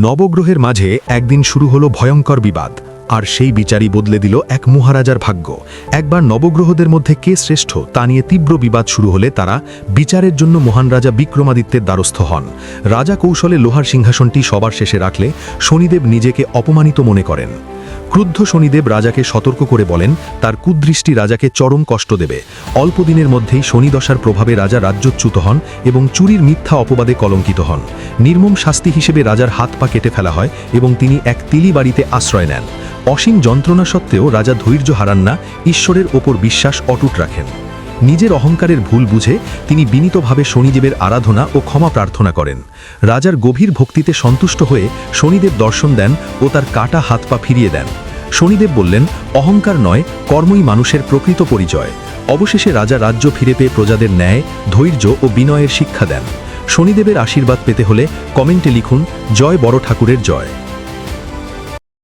নবগ্রহের মাঝে একদিন শুরু হলো ভয়ঙ্কর বিবাদ, আর সেই বিচারই বদলে দিল এক মহারাজার ভাগ্য। একবার নবগ্রহদের মধ্যে কে শ্রেষ্ঠ তা নিয়ে তীব্র বিবাদ শুরু হলে তারা বিচারের জন্য মহান রাজা বিক্রমাদিত্যের দ্বারস্থ হন। রাজা কৌশলে লোহার সিংহাসনটি সবার শেষে রাখলে শনিদেব নিজেকে অপমানিত মনে করেন। ক্রুদ্ধ শনিদেব রাজাকে সতর্ক করে বলেন, তার কুদৃষ্টি রাজাকে চরম কষ্ট দেবে। অল্প দিনের মধ্যেই শনিদশার প্রভাবে রাজা রাজ্যচ্যুত হন এবং চুরির মিথ্যা অপবাদে কলঙ্কিত হন। নির্মম শাস্তি হিসেবে রাজার হাত পা কেটে ফেলা হয় এবং তিনি এক তিলি বাড়িতে আশ্রয় নেন। অসীম যন্ত্রণা সত্ত্বেও রাজা ধৈর্য হারান না, ঈশ্বরের ওপর বিশ্বাস অটুট রাখেন। নিজের অহংকারের ভুল বুঝে তিনি বিনীতভাবে শনিদেবের আরাধনা ও ক্ষমা প্রার্থনা করেন। রাজার গভীর ভক্তিতে সন্তুষ্ট হয়ে শনিদেব দর্শন দেন ও তার কাটা হাত পা ফিরিয়ে দেন। শনিদেব বললেন, অহংকার নয়, কর্মই মানুষের প্রকৃত পরিচয়। অবশেষে রাজা রাজ্য ফিরে পেয়ে প্রজাদের ন্যায়, ধৈর্য ও বিনয়ের শিক্ষা দেন। শনিদেবের আশীর্বাদ পেতে হলে কমেন্টে লিখুন, জয় বড় ঠাকুরের জয়।